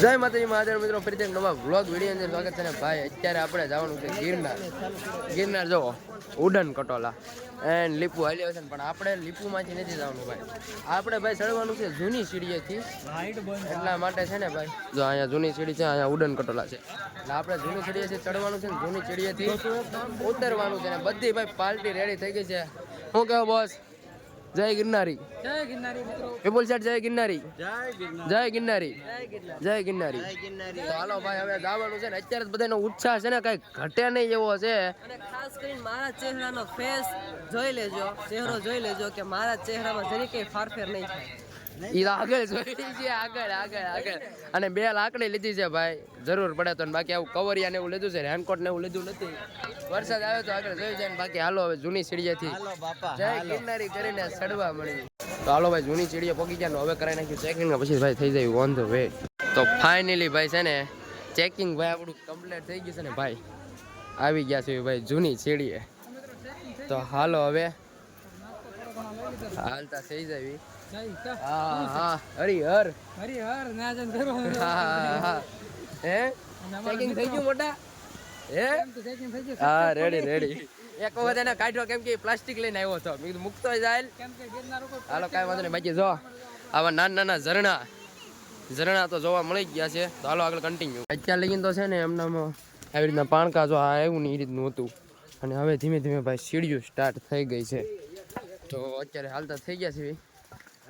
જય માતાજી, મહાદેવ મિત્રો, ફરીથી એક નવા વ્લોગ વીડિયો અંદર સ્વાગત છે ને ભાઈ, અત્યારે આપણે જવાનું છે ગિરનાર. ગિરનાર જુઓ, ઉડન કટોલા એન્ડ લીપુ હાલી છે પણ આપણે લીપુમાંથી નથી જવાનું ભાઈ. આપણે ભાઈ ચડવાનું છે જૂની સીડીએથી. એટલા માટે છે ને ભાઈ, જો અહીંયા જૂની સીડી છે, અહીંયા ઉડન કટોલા છે. એટલે આપણે જૂની સીડીએથી ચડવાનું છે ને જૂની સીડીએથી ઉતરવાનું છે ને, બધી ભાઈ પાર્ટી રેડી થઈ ગઈ છે. શું કહો બોસ જય ગિરનારી. જય ગિરનારી મિત્રો. વિપુલ જય ગિરનારી. જય ગિરનારી. જય ગિરનારી. તો હાલો ભાઈ હવે જવાનું છે ને અત્યારે જ બધાનો ઉત્સાહ છે ને કઈ ઘટે નહીં એવો છે. અને ખાસ કરીને મારા ચહેરાનો ફેસ જોઈ લેજો ચહેરો જોઈ લેજો કે મારા ચહેરામાં જરી કઈ ફારફેર નહીં થાય. ઈ આગળ જોઈ છે આગળ આગળ આગળ. અને બે લાકડી લીધી છે ભાઈ. જરૂર પડે તો બાકી આવું કવરિયા ને એવું લીધું છે રેનકોટ ને એવું લીધું નથી. વરસાદ આવે તો આગળ જોઈ જાય બાકી હાલો હવે જૂની સીડીએથી. જય ગિરનારી કરીને ચડવા મળી. તો હાલો ભાઈ જૂની સીડીએ પગી ગયા હવે કરાવી નાખ્યું ચેકિંગ પછી ભાઈ થઈ જાય ઓન ધ વે તો ફાઇનલી ભાઈ છે ને ચેકિંગ ભાઈ આપણું કમ્પ્લીટ થઈ ગયું છે ને ભાઈ. આવી ગયા છે ભાઈ જૂની સીડીએ. તો હાલો હવે. હાલતા થઈ જાય. હા હા હરિહર. હરિહર નાજન કરો હા હા હા. હે? ચેકિંગ થઈ ગયું મોટા? હે? ચેકિંગ થઈ ગયું? હા રેડી રેડી એક વખત એને કાઢ્યો કેમ કે પ્લાસ્ટિક લઈને આવ્યો હતો. મેં કીધું મુકતો જાય હાલો કાંઈ વાંધો નહીં બાકી જો આવા નાના નાના ઝરણા. ઝરણા તો જોવા મળી ગયા છે. તો હાલો આગળ કન્ટિન્યુ અત્યારે લગીને તો છે ને એમનામાં આવી રીતના પાણકા જો આ આવ્યું ને એ રીતનું હતું. અને હવે ધીમે ધીમે ભાઈ સીડીઓ સ્ટાર્ટ થઈ ગઈ છે. તો અત્યારે હાલતા થઈ ગયા છે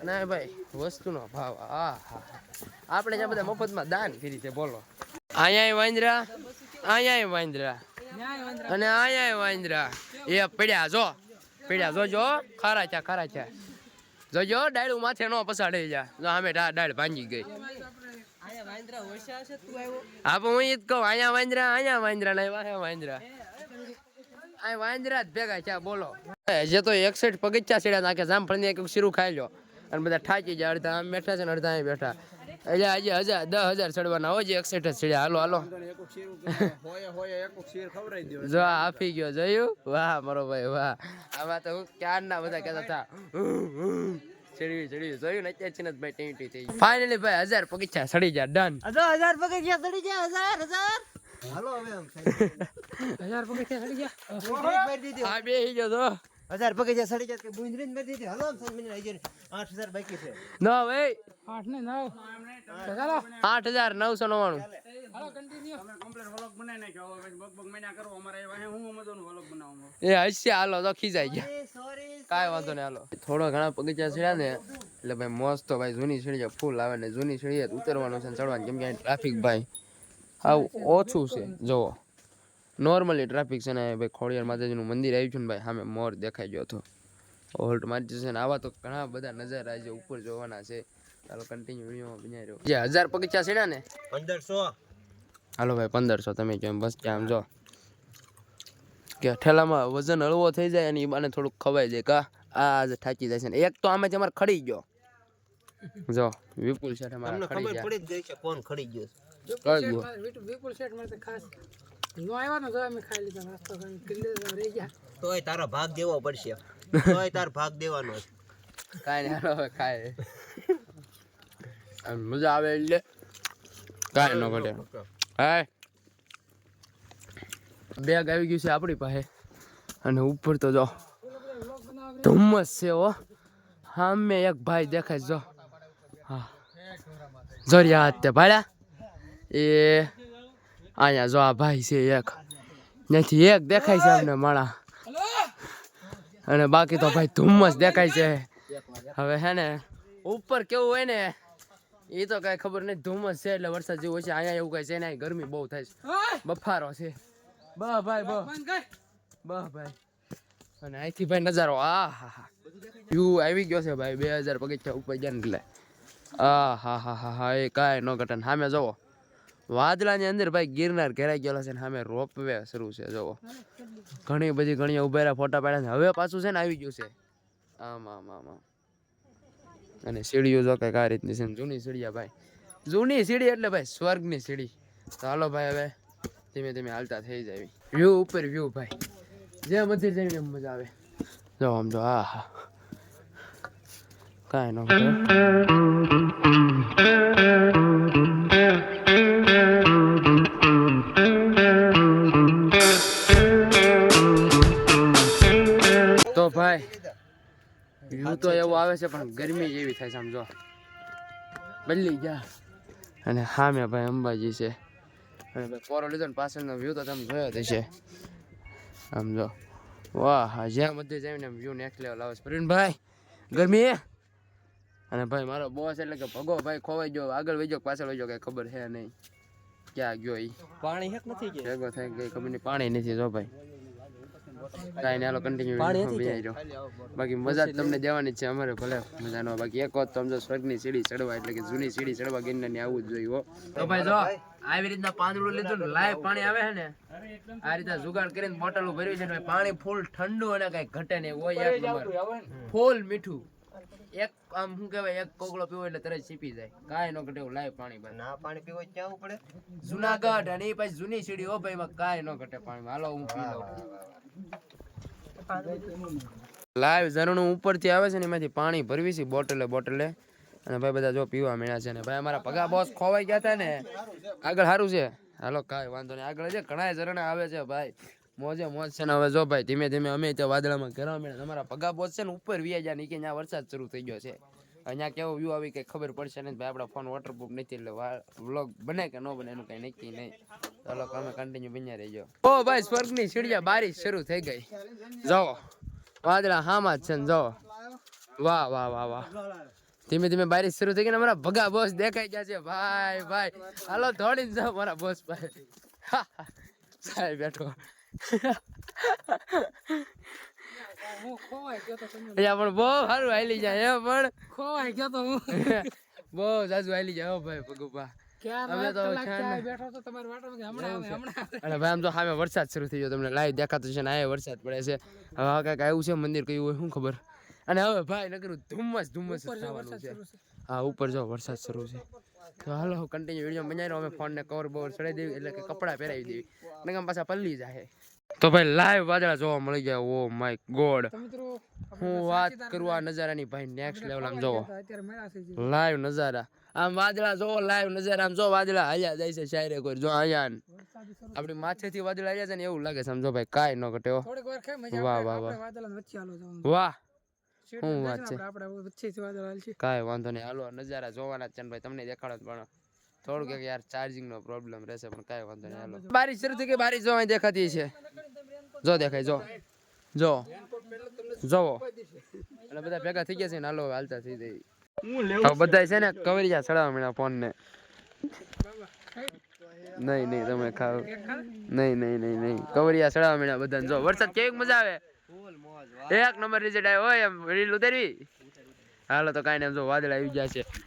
અને ભાઈ, વસ્તુનો ભાવ આ આપણે જ્યાં બધા મફતમાં દાન કરી છે, બોલો. અહીંયા વાંદરા અહીંયા વાંદરા. અને અહીંયા વાંદરા. એ પડ્યા, જો. પડ્યા, જોજો. ખારા છે ખારા છે જોજો ડાળું માથે નો પસાડે જા. જો અમે ડાળ ભાંગી ગઈ. હા હું એ જ કહું અહીંયા વાંદરા અહીંયા વાંદરા, ને વાંદરા. આ વાંદરા જ ભેગા છે બોલો. જે તો એકસઠ પગથિયા સીડા નાખે જામફળની એક શીરું ખાઈ લો અને બધા ઠાકી જાય અડધા આમ બેઠા છે ને અડધા અહીં બેઠા. એટલે આજે હજાર દસ હજાર ચડવાના હોય એકસઠ જ ચડ્યા હાલો હાલો. જો આપી ગયો જોયું? વાહ મારો ભાઈ વાહ. આમાં તો હું ક્યારના બધા કહેતા હતા? ચડવી ચડવી જોયું ને? અત્યારે છે ભાઈ ટેન્ટી થઈ ફાઇનલી ભાઈ હજાર પગથિયા સડી ગયા ડન હજાર પગથિયા ચડી ગયા હજાર હજાર. હાલો હવે હજાર પગથિયા ચડી ગયા? આ બે ગયો તો. હજાર પગે સડી જાય કે બુંદરી જ મરી દીધી હલો મિનિટ હજાર આઠ હજાર બાકી છે. ના ભાઈ આઠ ને નવ. ચાલો આઠ હજાર નવસો નવ્વાણું. હાલો કન્ટિન્યુ એ હશે હાલો તો ખીજાઈ ગયા. સોરી કાંઈ વાંધો નહીં હાલો. થોડો ઘણા પગથિયા સીડ્યા ને એટલે ભાઈ મોસ્ત તો ભાઈ જૂની સીડીએ ફૂલ આવે ને જૂની સીડીએ ઉતરવાનું છે ને ચડવાનું. કેમ કે ટ્રાફિક ભાઈ આવું ઓછું છે જુઓ. નોર્મલી ટ્રાફિક છે ને ભાઈ ખોડિયાર માતાજીનું મંદિર આવ્યું છે ને ભાઈ સામે મોર દેખાઈ ગયો હતો. હોલ્ટ મારી છે ને આવા તો ઘણા બધા નજારા આજે ઉપર જોવાના છે. ચાલો કન્ટિન્યુ વિડીયોમાં બન્યા રહ્યો જે હજાર પગથિયા છે ને? પંદરસો. હાલો ભાઈ પંદરસો તમે કેમ બસ આમ જો. કે ઠેલામાં વજન હળવો થઈ જાય અને એ બાને થોડુંક ખવાઈ જાય. કા? આ આજે થાકી જાય છે ને. એક તો આમે અમારે ખડી ગયો. જો વિપુલ શેઠ અમારે ખડી જ છે કોણ ખડી ગયો છે? કઈ ગયો? વિપુલ શેઠ ખાસ નો આવ્યા ને તો અમે ખાઈ લીધા નાસ્તો કરીને કિલ્લે રહી ગયા. તોય તારો ભાગ દેવો પડશે. તોય તાર ભાગ દેવાનો છે. કાંઈ નહીં હવે ખાય. મજા આવે એટલે. કાંઈ ન ઘટે. હાય. બેગ આવી ગયું છે આપણી પાસે. અને ઉપર તો જો ધુમ્મસ છે ઓ સામે એક ભાઈ દેખાય જો. હા. જોરિયા હાથ તે ભાડ્યા. એ અહીંયા જો આ ભાઈ છે એક. ત્યાંથી એક દેખાય છે અમને માળા. અને બાકી તો ભાઈ ધુમ્મસ દેખાય છે. હવે હે ને ઉપર કેવું હોય ને એ તો કઈ ખબર નહીં ધુમ્મસ છે એટલે વરસાદ જેવું હોય છે. અહીંયા એવું કઈ છે ને ગરમી બહુ થાય છે. બફારો છે. બહ ભાઈ બહ બહ ભાઈ. અને અહીંથી ભાઈ નજારો આ હા હા વ્યૂ આવી ગયો છે ભાઈ બે હજાર પગથિયા ઉપર જાય ને એટલે. આ હા હા હા હા એ કાંઈ ન ઘટન સામે જુઓ. વાદળાની અંદર ભાઈ ગિરનાર ઘેરાઈ ગયેલો છે ને સામે રોપવે શરૂ છે, જોવો. ઘણી બધી ઘણી ઉભેરા ફોટા પાડ્યા હવે પાછું છે ને આવી ગયું છે. આમ આમ આમ આમ. અને સીડીઓ જો કંઈક આ રીતની છે જૂની સીડીયા ભાઈ. જૂની સીડી એટલે ભાઈ સ્વર્ગની સીડી. હાલો ભાઈ હવે ધીમે ધીમે હાલતા થઈ જાય. વ્યૂ ઉપર વ્યૂ ભાઈ. જે મંદિર જઈને એમ મજા આવે. જો આમ જો હા હા કાંઈ ન આવે છે પણ ગરમી એવી થાય છે આમ જો. બદલી ગયા. અને હા મેં ભાઈ અંબાજી છે. અને ભાઈ પોરો લીધો ને પાછળનો વ્યૂ તો તમે જોયો હશે. આમ જો. વાહ જ્યાં મધ્ય જઈને ને વ્યૂ નેક્સ્ટ લેવલ આવે છે. પ્રવીણભાઈ ગરમી અને ભાઈ મારો બોસ એટલે કે ભગો ભાઈ ખોવાઈ ગયો. આગળ વહી ગયો પાછળ વહી ગયો કઈ ખબર છે નહીં. ક્યાં ગયો એ પાણી હેક નથી ગયો? ભેગો થઈ ગઈ ખબર નહીં પાણી નથી જો ભાઈ. કાંઈ નહીં કન્ટિન્યુ બિહાઈ રહ્યો. બાકી મજા જ તમને દેવાની છે અમારે ભલે મજા નો બાકી એક વખત સમજો સ્વર્ગની સીડી ચડવા એટલે કે જૂની સીડી ચડવા ગિરનારની આવું જ જોઈએ તો ભાઈ જો આવી રીતના પાંદડું લીધું ને લાઈવ પાણી આવે છે ને આ રીતે જુગાડ કરીને બોટલો ભરવી છે ને પાણી ફૂલ ઠંડુ અને કઈ ઘટે નહીં. હોય એક નંબર. ફૂલ મીઠું. એક આમ શું કહેવાય એક કોગળો પીવો એટલે તરત સીપી જાય. કાંઈ ન ઘટે એવું લાઈવ પાણી ભાઈ ના પાણી પીવો ક્યાં પડે જુનાગઢ અને એ પછી જૂની સીડી હો ભાઈ એમાં કાંઈ ન ઘટે પાણી હાલો હું પી લઉં. લાઈવ ઝરણું ઉપરથી આવે છે ને એમાંથી પાણી ભરવી છે બોટલે બોટલે. અને ભાઈ બધા જો પીવા મળ્યા છે ને ભાઈ અમારા પગા બોસ ખોવાઈ ગયા હતા ને. આગળ સારું છે. હાલો, કાંઈ વાંધો નહીં. આગળ છે ઘણા ઝરણા આવે છે ભાઈ. મોજે મોજ છે ને હવે જો ભાઈ ધીમે ધીમે અમે ત્યાં વાદળામાં ઘેરવા મળ્યા અમારા પગા બોસ છે ને ઉપર વ્યાજા નીચે ત્યાં વરસાદ શરૂ થઈ ગયો છે. અહીંયા કેવો વ્યૂ આવી કંઈ ખબર પડશે નહીં. ભાઈ, આપણા ફોન વોટરપ્રૂફ નથી એટલે વ્લોગ બને કે ન બને એનું કઈ નક્કી નહીં. ચાલો તમે કન્ટિન્યુ બન્યા રહેજો. ઓ ભાઈ, સ્વર્ગની સીડિયા બારીશ શરૂ થઈ ગઈ. જાઓ, વાદળા હામાં જ છે ને, જાઓ. વાહ વાહ વાહ વાહ. ધીમે ધીમે બારીશ શરૂ થઈ ગઈ ને અમારા ભગા બોસ દેખાઈ ગયા છે. ભાઈ ભાઈ. હાલો, દોડીને જાઓ મારા બોસ ભાઈ સાહેબ, બેઠો. અહીંયા પણ બહુ સારું હાલી જાય હે પણ. ખોવાઈ ગયો તો હું. બહુ જાજુ હાલી જાય હો ભાઈ વરસાદ શરૂ થઈ ગયો તમને લાઈવ દેખાતું છે ને આ વરસાદ પડે છે. હવે કાંઈક આવ્યું છે મંદિર કયું હોય શું ખબર? અને હવે ભાઈ નકરું ધુમ્મસ ધુમ્મસ થવાનું છે. હા ઉપર જો વરસાદ શરૂ છે. તો હાલો કન્ટિન્યુ વીડિયો બનાવી અમે ફોનને કવર બવર ચડાવી દેવી એટલે કે કપડાં પહેરાવી દેવી. અને પાછા પલ્લી જાય તો ભાઈ લાઈવ વાદળા જોવા મળી ગયા. ઓ માય ગોડ હું વાત કરું આ નજારાની ભાઈ નેક્સ્ટ લેવલ આમ જોવો. લાઈવ નજારા. આમ વાદળા જોવો લાઈવ નજારા. આમ જો વાદળા હાલ્યા જાય છે શાયરે કોઈ. જો અહીંયા. આપણી માથેથી વાદળા હાલ્યા છે ને એવું લાગે સમજો ભાઈ કાઈ ન ઘટે વાહ, વાહ, વાહ. વાહ. શું વાત છે. કાંઈ વાંધો નહીં. હાલો નજારા જોવાના છે ભાઈ. તમને દેખાડો જ પણ. થોડુંક એક યાર ચાર્જિંગ નો પ્રોબ્લેમ રહેશે પણ કાંઈ વાંધો નહીં હાલો. બારીશ શરૂ થઈ ગઈ બારી જો અહીં દેખાતી છે. જો દેખાય જો. જો. જોવો. એટલે બધા ભેગા થઈ ગયા છે ને હાલો હાલતા થઈ જઈ હવે બધા છે ને કવરિયા ચડાવવા મળ્યા ફોન ને નહીં નહીં તમે ખાવ. નહીં નહીં નહીં નહીં. કવરિયા ચડાવવા મળ્યા બધાને. જો વરસાદ કેવી મજા આવે? એક નંબર રિઝલ્ટ આવ્યો હોય એમ રીલ ઉતરવી? હાલો તો કાંઈ નહીં એમ જો વાદળ આવી ગયા છે એક level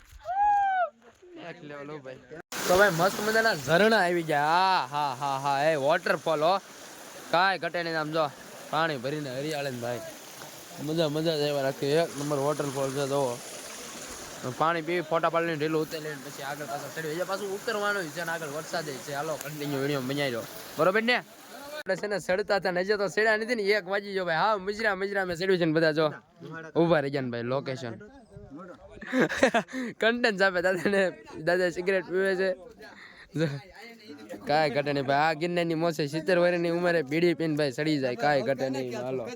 હો ભાઈ. તો ભાઈ મસ્ત મજાના ઝરણા આવી ગયા. હા હા હા હા. એ વોટરફોલ હો. કાંઈ ઘટે નહીં આમ જો. પાણી ભરીને હરિયાળે ભાઈ. મજા મજા જ રાખી. એક નંબર વોટરફોલ છે જો પાણી પીવી ફોટા પાડીને ઢીલું ઉતરી લઈને પછી આગળ પાછળ ચડ્યું. એ પાછું ઉતરવાનું છે ને આગળ વરસાદ છે. હાલો કન્ટિન્યુ વીડિયો બનાવી દો બરોબર ને? આપણે છે ને સડતા હતા નજર તો સેડા નથી ને. એક વાજી જો ભાઈ. હા મજરા મજરા મેં સેડ્યું છે ને બધા જો. ઊભા રહી ગયા ને ભાઈ લોકેશન કન્ટેન્ટ આપે દાદાને દાદા સિગરેટ પીવે છે. કાંઈ ઘટે નહીં, ભાઈ. આ ગિરનારની મોસે સિત્તેર વર્ષની ઉંમરે બીડી પીને, ભાઈ, સડી જાય. કાંઈ ઘટે નહીં હાલો.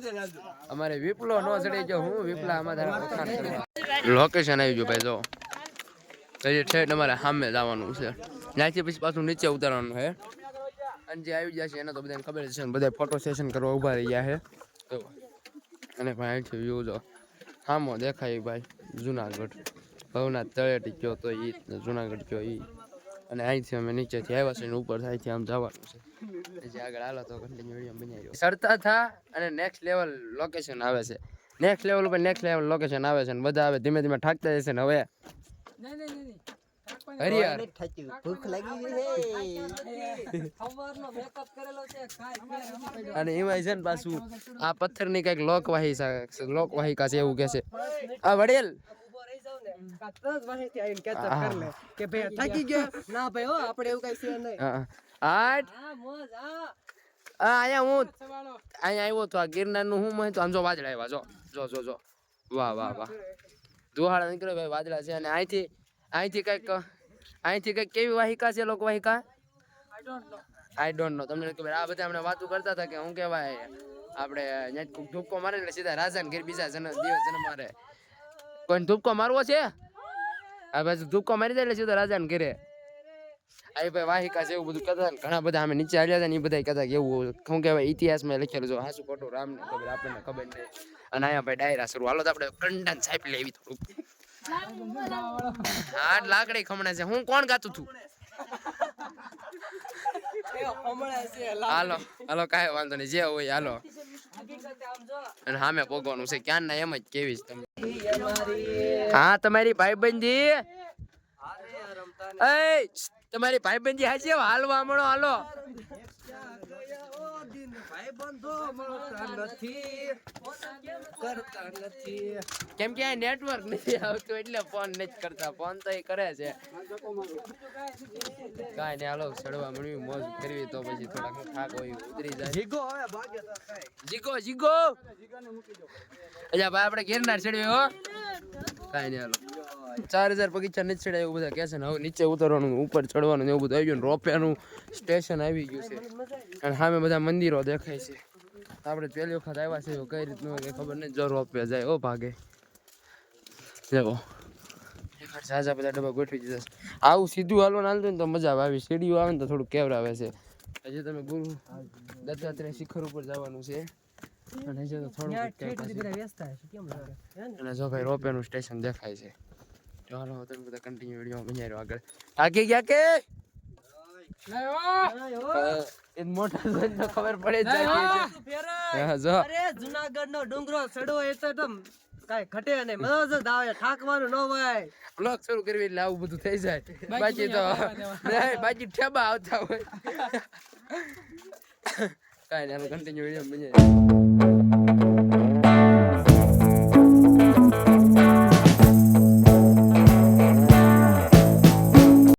અમારે વિપલો નો સડી ગયો. હું વિપલા અમારે લોકેશન આવી ગયું, ભાઈ, જો. હજી ઠેઠ અમારે સામે જવાનું છે. ત્યાંથી પછી પાછું નીચે ઉતારવાનું છે. અને જે આવી ગયા છે, એને તો બધાને ખબર છે બધા ફોટો સેશન કરવા ઊભા રહી ગયા છે. તો અને ભાઈ વ્યૂ જો. સામો દેખાય, ભાઈ. જુનાગઢ. ભવનાથ તળેટી ગયો તો ઈ જુનાગઢ ગયો ઈ. અને અહીંથી અમે નીચેથી આવ્યા છે ઉપર ઉપર છે આમ જવાનું છે. પછી આગળ હાલો તો કન્ટિન્યુ વીડિયો સરતા થા અને નેક્સ્ટ લેવલ લોકેશન આવે છે. નેક્સ્ટ લેવલ ઉપર નેક્સ્ટ લેવલ લોકેશન આવે છે અને બધા આવે ધીમે ધીમે ઠાકતા જશે ને હવે. નહીં યાર. ભૂખ લાગી છે સવારનો મેકઅપ કરેલો છે. ખાઈ. અને એમાં છે ને પાછું આ પથ્થરની કંઈક લોકવાહી સા- લોકવાહિકા છે એવું કે છે. આ વડેલ. ઊભો રહી જાવ ને કાં તરત વાહેથી આવીને catch up કરી લે કે ભાઈ થાકી ગયો ના ભાઈ હો. આપણે એવું કઈ છે નહીં આઠ. હા આ અહીંયા હું અહીંયા આવ્યો તો આ ગિરનારનું હું મહત્વ આમ જો વાજળા આવ્યા જો જો જો જો. વાહ વાહ વાહ. દુહાળા નીકળ્યો ભાઈ વાદળા છે અને અહીંથી અહીંથી કંઈક અહીંથી કંઈક કેવી વાહિકા છે લોકો વાહિકા? આઈ ડોન્ટ નો તમને ખબર. આ બધા હમણાં વાતો કરતા હતા કે હું કહેવાય આપણે કોક ધૂપકો મારે એટલે સીધા રાજાને ઘેર બીજા જન દિવસ જન્મ મારે. કોઈને ધૂપકો મારવો છે? આ બાજુ ધૂપકો મારી દે એટલે સીધા રાજાને ઘેરે. આવી ભાઈ વાહિકા છે એવું બધું કહેતા ને ઘણા બધા અમે નીચે આવ્યા હતા ને એ બધા કહેતા કે એવું શું કહેવાય ઇતિહાસમાં લખેલું છે. હાસુ ખોટું રામને ખબર આપણને ખબર નહીં. અને અહીંયા ભાઈ ડાયરા શરૂ. હાલો તો આપણે કંડન સાહેબ લેવી થોડુંક. હા લાકડી ખમણે છે. હું કોણ ગાતું છું હાલો હાલો કાંઈ વાંધો નહીં. જે હોય હાલો. અને સામે પોગવાનું છે. ક્યાં ના એમ જ કેવી તમે હા તમારી ભાઈબંધી? એ તમારી ભાઈબંધી હાજી હાલવા મળો હાલો. કેમ કે નેટવર્ક નથી આવતું એટલે ફોન નથી કરતા. ફોન તો એ કરે છે. કાંઈ નહીં હાલો ચડવા મળ્યું મોજ કરવી તો પછી થોડાક થાક હોય ઉતરી જાય. જીગો જીગો જીગો! અચ્છા ભાઈ આપણે ગિરનાર ચડ્યો હો? કાંઈ નહીં હાલો. ચાર હજાર પગીચા નથી ચડ્યા એવું બધા કહેશે ને હવે નીચે ઉતરવાનું ઉપર ચડવાનું એવું બધું. આવી ગયું રોપિયાનું સ્ટેશન આવી ગયું છે. અને સામે બધા મંદિરો દેખાય છે. આપણે પહેલી વખત આવ્યા છે કઈ રીતનું કે ખબર નહીં જોર રોપવે જાય ઓ ભાગે. જવો ઝાઝા બધા ડબ્બા ગોઠવી દીધા છે. આવું સીધું હાલવાનું હાલતું ને તો મજા આવે. આવી સીડીઓ આવે ને તો થોડું કેવરાવે છે. હજી તમે ગુરુ દત્તાત્રેય શિખર ઉપર જવાનું છે. અને હજી તો થોડું અને જો ભાઈ રોપેનું સ્ટેશન દેખાય છે. ચાલો તમે બધા કન્ટિન્યુ વીડિયો બન્યા આગળ. થાકી ગયા કે? એ મોટા જોઈને તો ખબર પડે જ જાય છે હા, જો. અરે જુનાગઢ નો ડુંગરો ચડવો એ તો કાઈ ઘટે નહીં. મજા જ આવે ઠાકવાનું ન હોય. બ્લોગ શરૂ કરવી એટલે આવું બધું થઈ જાય. બાકી તો બાકી ઠેબા આવતા હોય. કાંઈ નહીં કન્ટિન્યુ વીડિયો બન્યા